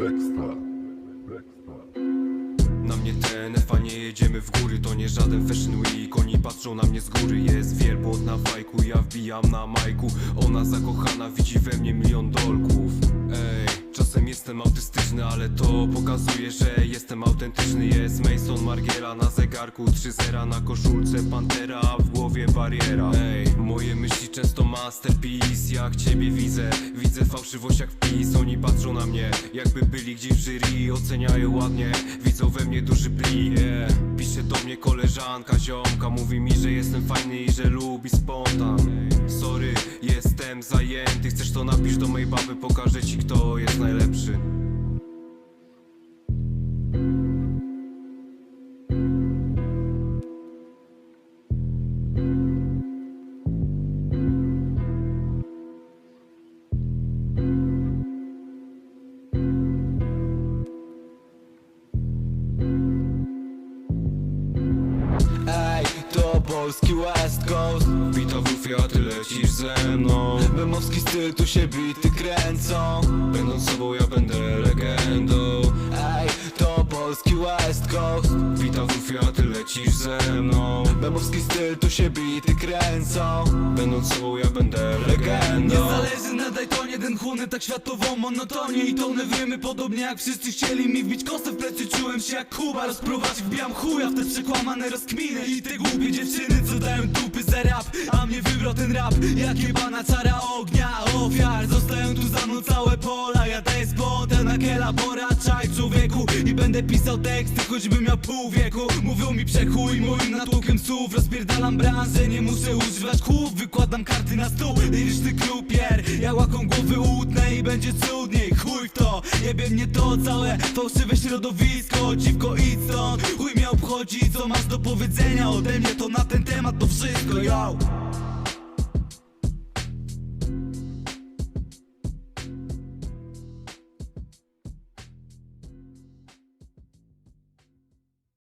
Backstar. Na mnie TNF, a nie jedziemy w góry To nie żaden fashion week, oni patrzą na mnie z góry Jest wielbłąd na fajku, ja wbijam na majku Ona zakochana, widzi we mnie milion dolków. Ej, czasem jestem autystyczny, ale to pokazuje, że jestem autentyczny. Jest Mason Margiela na zegarku 3-0 na koszulce Pantera, a w głowie bariera. Ej, moje myśli często masterpiece Jak ciebie widzę, widzę fałszywość jak wpis Oni patrzą na mnie, jakby byli gdzieś w jury Oceniają ładnie, widzą we mnie duży pli yeah. Pisze do mnie koleżanka, ziomka Mówi mi, że jestem fajny i że lubi spontan. Sorry, jestem zajęty Chcesz to napisz do mojej baby, pokażę ci kto jest najlepszy Ej, polski West Coast. Bita w rufie, a ty lecisz ze mną. Bemowski styl, tu się bity kręcą. Będąc sobą ja będę legendą. Ej, to polski West Coast. Bita w rufie, a ty lecisz ze mną. Bemowski styl, tu się bity kręcą. Będąc sobą ja będę legendą chłonę tak światową monotonię I tony wymy podobnie jak wszyscy chcieli mi wbić kostę w plecy. Czułem się jak Kuba, rozprowadzić wbijam chuja w te przekłamane rozkminy. I te głupie dziewczyny, co dają dupy za rap A mnie wybrał ten rap, jak pana czara ognia Ofiar, zostają tu za mną całe pola. Ja daję spota na kelabora, czaj człowieku I będę pisał teksty, choćbym miał pół wieku. Mówią mi przechuj moim natłokiem słów. Rozpierdalam branżę, nie muszę używać kłów. Wykładam karty na stół, liryczny krupier. Ja łaką głowy łudne i będzie cudniej. Chuj w to, jebie mnie to całe Fałszywe środowisko, dziwko idź stąd Chuj mnie obchodzi, co masz do powiedzenia. Ode mnie to na ten temat to wszystko, yo